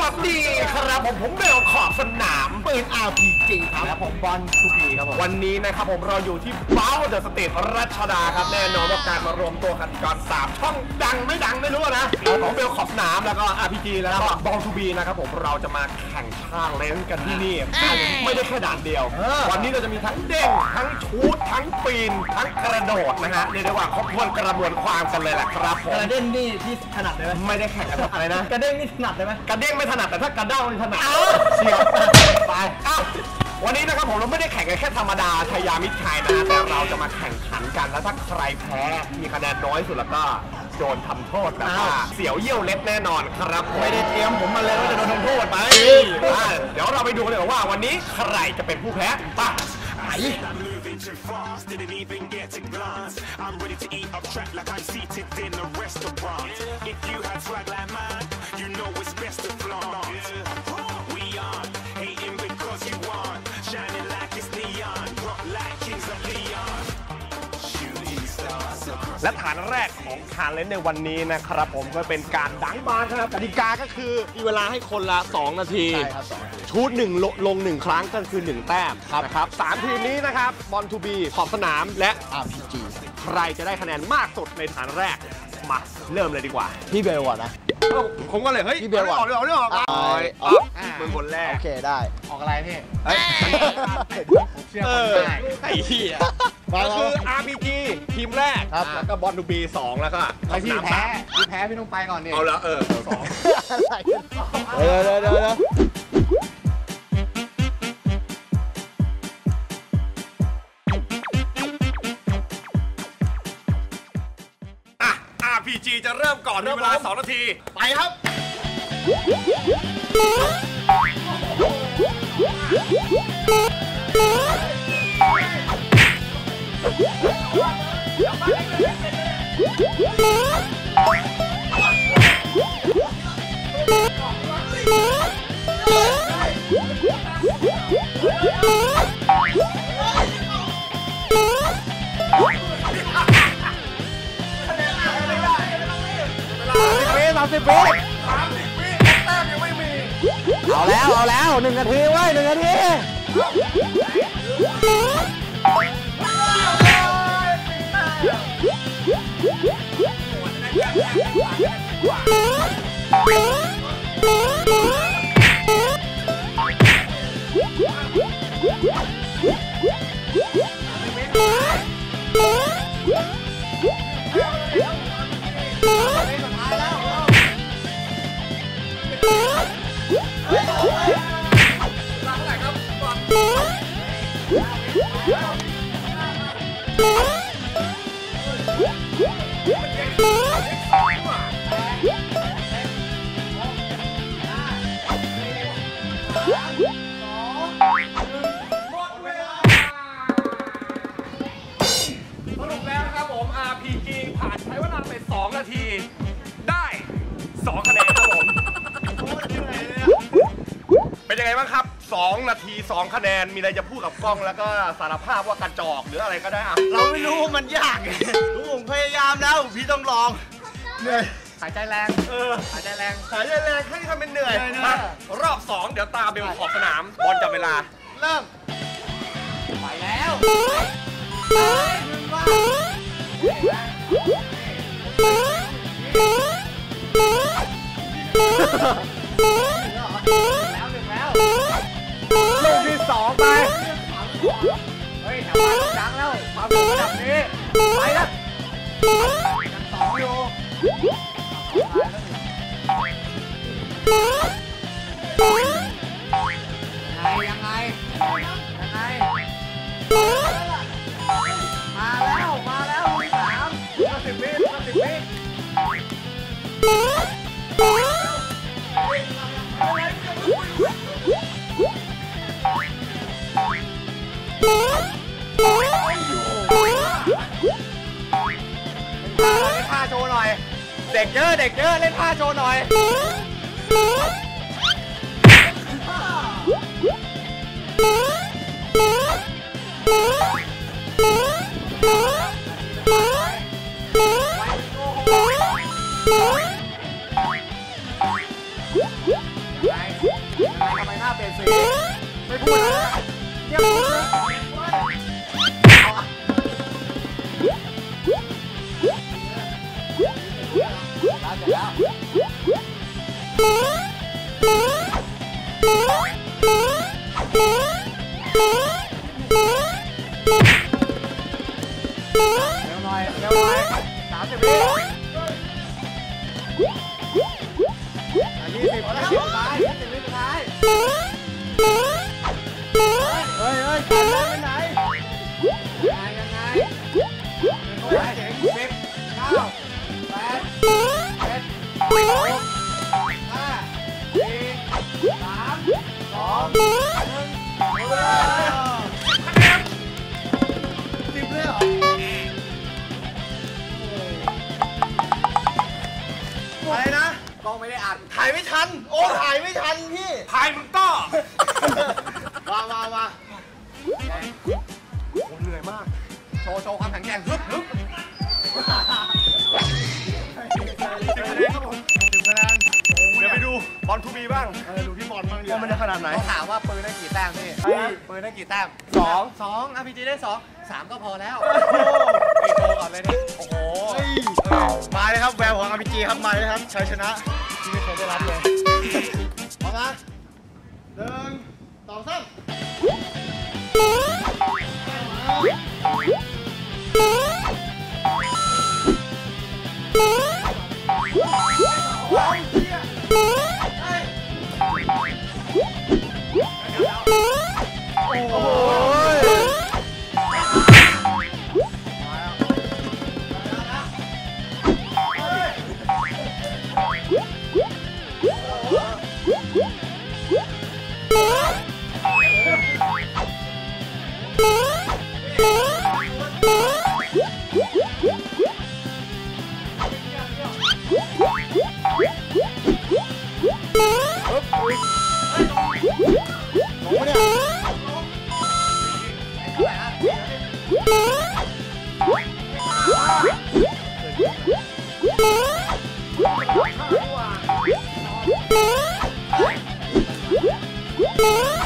วัสดีครับผมผมเบลขอบสนามปืน RPG ครับและผมบอลทูบีครับผมวันนี้นะครับผมเราอยู่ที่บ้าเดอะสเตทรัชดาครับแน่นอนว่าการมารวมตัวกันก่อนสามช่องดังไม่ดังไม่รู้นะของเบลขอบสนามแล้วก็ RPG แล้วก็บอลทูบีนะครับผมเราจะมาแข่งช่างเลนกันที่นี่ไม่ได้แค่ด่านเดียว วันนี้เราจะมีทั้งเด้งทั้งชูดทั้งปีนทั้งกระโดดนะฮะเรียกได้ว่าครบถ้วนกระบวนความกันเลยแหละครับผกมระเด้งนี่ที่ถนัดเลยไหมไม่ได้แข่งกันอะไรนะกระเด้งนี่ถนัดเลยไหมกระเด้งไม่ถนัดแต่ถ้ากระเด้านี่ถนัดเชียวไปอ้าววันนี้นะครับผมเราไม่ได้แข่งกันแค่ธรรมดาชายามิตรชัยนะ แต่เราจะมาแข่งขันกันแล้วถ้าใครแพ้มีคะแนนน้อยสุดแล้วก็โดนทำโทษแบบว่าเสียวเยี่ยวเล็บแน่นอนครับผมไม่ได้เตรียมผมมาเลยว่าจะโดนทำโทษไปอ่าเดี๋ยวเราไปดูกันเลยว่าวันนี้ใครจะเป็นผู้แพ้ไป fast, didn't even get a glance. I'm ready to eat up track like I'm seated in a restaurant. If you had swag like mine, you know it's best to flaunt. านแรกของคานเลนในวันนี้นะครับผมก็เป็นการดังบาสครับกติกาก็คือมีเวลาให้คนละ 2 นาที ใช่ครับสองนาทีชูดหนึ่งลงลงหนึ่งครั้งก็คือ 1 แต้มครับนะครับสามทีมนี้นะครับบอลทูบีขอบสนามและ RPG ใครจะได้คะแนนมากสุดในฐานแรก มา เริ่มเลยดีกว่า พี่เบลก่อนนะ เอ้าผมก็เลยเฮ้ยพี่เบลก่อนออกเลยออกเลยออกอะออกออก อะมึงคนแรกโอเคได้ ออกอะไรพี่เฮ้ยผมเชื่อเอคนอได้ไอ้เหี้ยมาก็แล้ว คือ RPG ทีมแรกครับ แล้วก็บอลทูบีสองแล้วก็ไอพี่สนามแพ้สามพี่แพ้พี่ต้องไปก่อนนี่เอาแล้วเออสองเดี๋ยวเดี๋ยวเดี๋ยวเดี๋ยว RPG จะเริ่มก่อนมีเวลา 2 นาที ไปครับ สามสิบวิแต้มยังไม่มีเอาแล้วเอาแล้วหนึ่งนาทีเว้ยหนึ่งนาทีส ทีได้ 2 คะแนนครับผม เป็นยังไงบ้างครับ 2 นาที 2 คะแนน มีอะไรจะพูดกับกล้องแล้วก็สารภาพว่ากระจอกหรืออะไรก็ได้อะเราไม่รู้มันยาก รู้ผมพยายามแล้วพี่ต้องลองเหนื่อยหายใจแรง เออหายใจแรง หายใจแรงให้ทำเป็นเหนื่อยเหนื่อยนะ มารอบ 2 เดี๋ยวตาเบลขอบสนาม บอลจับเวลา เริ่มไปแล้วแล้วหนึ่งแล้วลูกที่2ไป เฮ้ยแถวบ้านดังแล้ว ความสูงระดับนี้ ไปแล้ว กเยอะเล่นผ้าโชว์หน่อยทำไมหน้าเป็นสีไม่พูดนะ ล้องไม่ได้อัดถ่ายไม่ทัน โอ้ถ่ายไม่ทันพี่พายมึงก็มามามาเหนื่อยมาก โชว์โชว์ความแข็งแกร่งฮึบฮึบสิบคะแนนครับผมสิบคะแนนเดี๋ยวไปดูบอลทูบีบ้างเออดูพี่บอลบ้างดิว่ามันจะขนาดไหนต้องถามว่าปืนได้กี่ แต้มพี่เฮ้ยปืนได้กี่แต้มสองสองอาร์พีจีได้สองสามก็พอแล้วไปโชว์ก่อนเลยนี่โอ้โหเฮ้ยมาเลยครับแววของ RPG ครับมาเลยครับชัยชนะที่ไม่เคยได้รับเลยพร้อมนะหนึ่งสองสาม Yeah.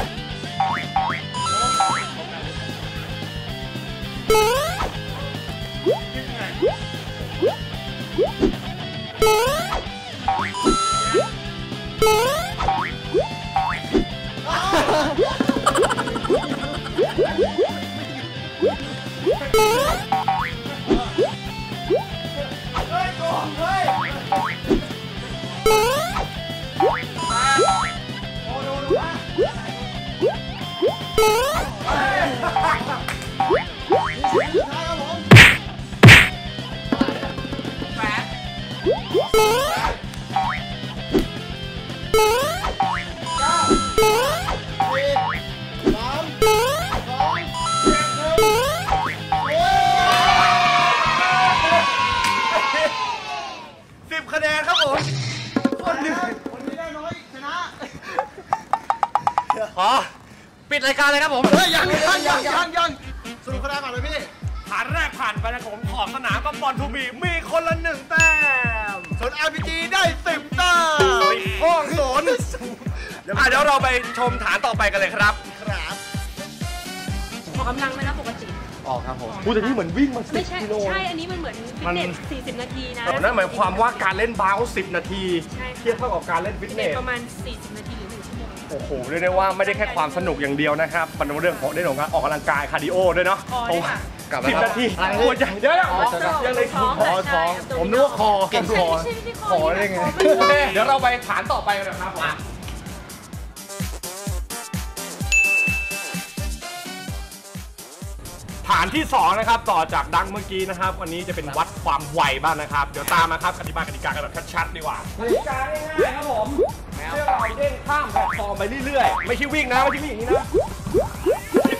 ขอปิดรายการเลยครับผมเฮ้ยยังยังยังยังยังสรุปคะแนนก่อนเลยพี่ฐานแรกผ่านไปนะครับผมขอบสนามก็บอลทูบีมีคนละหนึ่งแต้มส่วน RPG ได้สิบแต้มห้องโสนอะเดี๋ยวเราไปชมฐานต่อไปกันเลยครับ ครับออกกำลังไหมนะปกติออกครับผมพูดแต่นี่เหมือนวิ่งมาสิไม่บใช่กิโล ใช่อันนี้มันเหมือนฟิตเนส40 นาทีนะ นั่นหมายความว่าการเล่นบาส10 นาที ใช่ค่ะ เทียบเท่ากับการเล่นฟิตฟิตเนเนสสประมาณ 40 นาทีหรือ1ชั่ว โมงโอ้โหเรียกได้ว่าไม่ได้แค่ความสนุกอย่างเดียวนะครับมันเป็นเรื่องของเรื่องของการออกกำลังกายคาร์ดิโอด้วยเนาะคอด้วยค่ะกลับมาสิบครับนาทีหัวใหญ่เดี๋ยวยังเลยท้องคอใช่ท้องผมนึกว่าคอเก่งคอไม่ใช่ไม่ใช่คอได้ไงโอเคเดี๋ยวเราไปฐานต่อไปกันนะครับผมฐานที่สองนะครับต่อจากดังเมื่อกี้นะครับวันนี้จะเป็นวัดความไวบ้างนะครับ เดี๋ยวตามมาครับกติกากติกากันแบบชัดๆดีกว่า กติกาง่ายๆครับผม เชื่อเราเด้งข้ามแพลตฟอร์มไปเรื่อยๆ ไม่ใช่วิ่งนะไม่ใช่วิ่งอย่างนี้นะ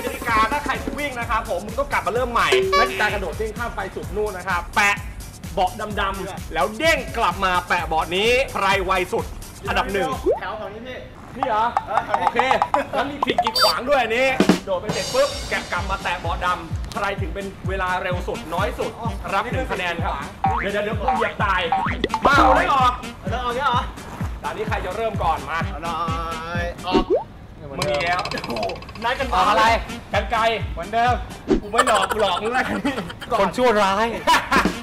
กติกาถ้าใครจะวิ่งนะครับผมมึงต้องกลับมาเริ่มใหม่นักกีฬากระโดดเด้งข้ามไปสุดนู่นนะครับ แปะเบาะดำๆแล้วเด้งกลับมาแปะเบาะนี้ใครไวสุดอันดับหนึ่งแถวฝั่งนี้พี่พี่เหรอโอเคแล้วมีผิดกีดขวางด้วยอันนี้ โดดไปเสร็จปุ๊บแกะกลับมาแตะเบาะดำใครถึงเป็นเวลาเร็วสุดน้อยสุด รับหนึ่งคะแนนครับเดี๋ยวเดี๋ยวเดี๋ยวกูเหยียบตายมาเอาได้ออกแล้วเอาเนี้ยเหรอ ตอนนี้ใครจะเริ่มก่อนมาเอาหน่อยออกมึงอีกแล้วโอ้โหนัดกันออกอะไร กันไกลเหมือนเดิมกูไม่หลอกกูหลอกมึงแล้วกันนี่คนชั่วร้าย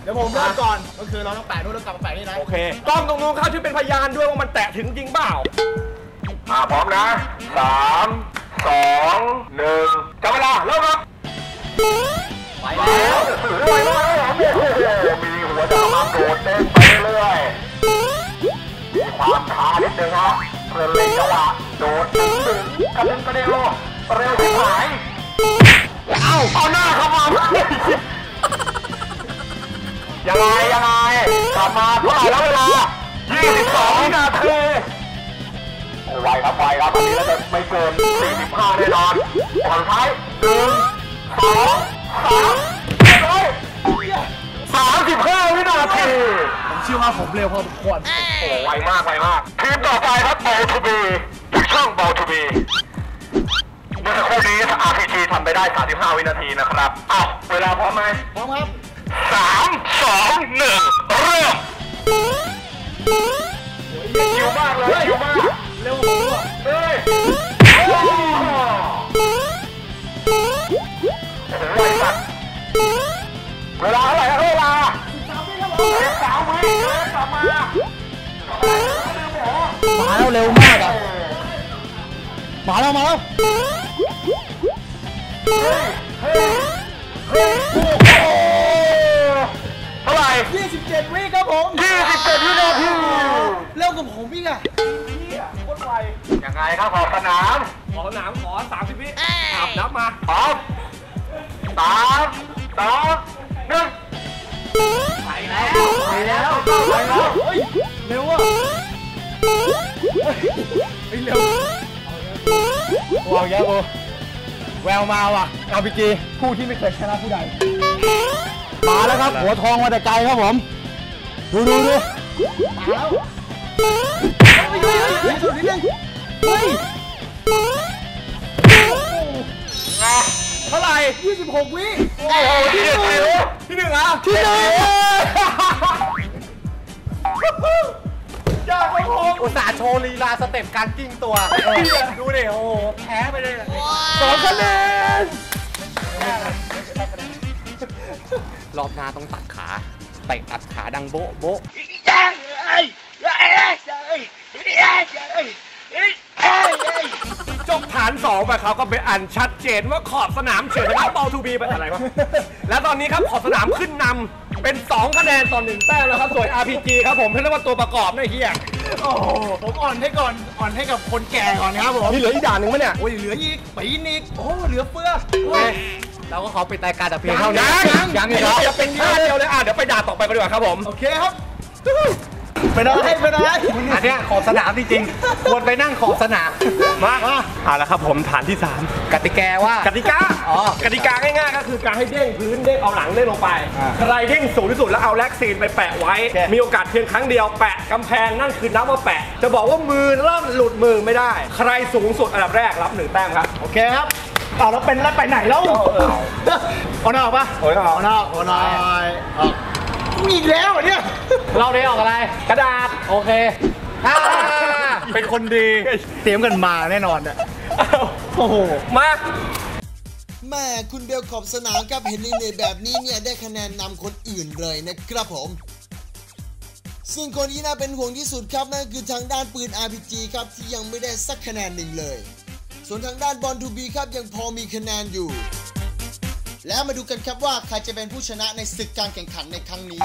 เดี๋ยวผมเริ่มก่อน ก็คือเราต้องแปะนู่นแล้วกลับมาแปะนี่นะโอเคกล้องตรงนู้นเข้าช่วยเป็นพยานด้วยว่ามันแตะถึงจริงเปล่าอ่าพร้อมนะสามสองหนึ่งจับเวลาเริ่มครับไปแล้วรวยมากเลยผมเนี่ยมีหัวจะมาโดดเต้นไปเรื่อยมี ความานิดนึงฮะเพื่อเล่นจังหวะโดดตึงกระเด็นกระเด็นโลเร็วที่ไหนเอ้าเอาหน้าเข้ามายังไงยังไงกลับมาเท่าไหร่แล้วเวลา 22วินาทีไวครับไวครับวันนี้เราจะไม่เกิน 45แน่นอนผ่อนท้ายหนึ่งสองสามเรียสิบห้าวินาที ชื่อว่าผมเร็วพอสมควรโอ้ไวมากไวมากทีมต่อไปครับบอลทูบีจากช่องบอลทูบีเมื่อสักครู่นี้ RPG ทำไปได้ 35 วินาทีนะครับอ้าวเวลาพร้อมไหมพร้อมครับสามสองหนึ่งเริ่มชิวมากเลยชิวมากเร็วกว่าผมอะเฮ้ย มาแล้วเร็วมากอะมาแล้วมาแล้วเท่าไหร่27วิครับผม27วินาทีเร็วกว่าผมอีกอะยังไงครับขอสนาม ขอสนามขอ30วิอาบน้ำมาพร้อมสามสองหนึ่ง แล้วไปแล้วไปแล้วเฮ้ยเร็วอะเฮ้ยเร็วว้าวแย่โอแววมาว่ะ RPG ผู้ที่ไม่เคยชนะผู้ใดมาแล้วครับ หัวทองมาแต่ไกลครับผม ดูดูดูมาแล้วเฮ้ย เฮ้ยเฮ้ยสุดนิดนึงเฮ้ยเท่าไหร่ 26 วิโอ้โหที่หนึ่งที่หนึ่งอะที่หนึ่งยากครับผมอุตส่าห์โชว์ลีลาสเต็ปการกิ้งตัว ดูดิโอ้โหแพ้ไปเลยสองคะแนนรอบหน้าต้องตัดขาเตะตัดขาดังโบ๊ะโบ๊ะ จบฐาน2ไปเขาก็ไปอันชัดเจนว่าขอบสนามเฉยนะครับบอลทูบีเป็นอะไรวะและตอนนี้ครับขอบสนามขึ้นนำเป็น 2 คะแนนต่อหนึ่งแต้มแล้วครับส่วน RPG ครับผมเรียกว่าตัวประกอบนะเฮียโอ้โหผมอ่อนให้ก่อนอ่อนให้กับคนแก่ก่อนนะครับผมมีเหลืออีกด่านหนึ่งไหมเนี่ยโอ้ยเหลืออีกปีนอีกโอ้เหลือเฟือเราก็ขอปิดรายการแต่เพียงเท่านี้ยังยังอีกเหรอจะเป็นท่าเดียวเลยอะเดี๋ยวไปด่านต่อไปกันดีกว่าครับผมโอเคครับ เป็นอะไรเป็นอะไรอันเนี้ยขอบสนามจริงๆควรไปนั่งขอบสนามมาเอาละครับผมฐานที่กติกาว่า3กติกาอ๋อกติกาง่ายๆก็คือการให้เด้งพื้นเด้งเอาหลังเด้งลงไป ใครเด้งสูงที่สุดแล้วเอาแล็กซีนไปแปะไว้ มีโอกาสเพียงครั้งเดียวแปะกำแพงนั่นคือนับว่าแปะ จะบอกว่ามือเริ่มหลุดมือไม่ได้ ใครสูงสุดอันดับแรกรับหนึ่งแต้มครับโอเคครับอ้าวแล้วเป็นแล้วไปไหนแล้วเอาหน้าออกปะโอ้ยเอาเอาหน้าออกเอาหน้าออก มีอีกแล้วเหรอเนี่ย เราได้ออกอะไร กระดาษ โอเคอ่าเป็นคนดี เตรียมกันมาแน่นอนอะโอ้โห มาแม่คุณเบลขอบสนามครับเห็นเหนื่อยๆแบบนี้เนี่ยได้คะแนนนำคนอื่นเลยนะครับผม ซึ่งคนที่น่าเป็นห่วงที่สุดครับนั่นคือทางด้านปืน RPG ครับที่ยังไม่ได้สักคะแนนหนึ่งเลย ส่วนทางด้านบอลทูบีครับยังพอมีคะแนนอยู่ แล้วมาดูกันครับว่าใครจะเป็นผู้ชนะในศึกการแข่งขันในครั้งนี้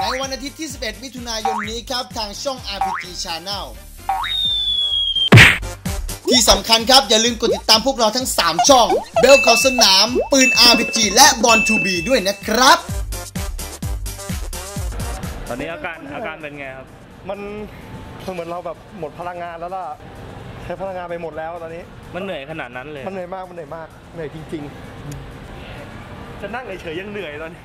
ในวันอาทิตย์ที่ 11 มิถุนายนนี้ครับทางช่อง RPG Channel ที่สำคัญครับ อย่าลืมกดติดตามพวกเราทั้ง 3 ช่อง เบลขอบสนาม ปืน RPG และบอลทูบีด้วยนะครับ ตอนนี้อาการอาการเป็นไงครับ มันเหมือนเราแบบหมดพลังงานแล้วล่ะ ใช้พลังงานไปหมดแล้วตอนนี้ มันเหนื่อยขนาดนั้นเลย มันเหนื่อยมาก มันเหนื่อยมาก เหนื่อยจริง ๆ จะนั่งเฉยๆยังเหนื่อยตอนนี้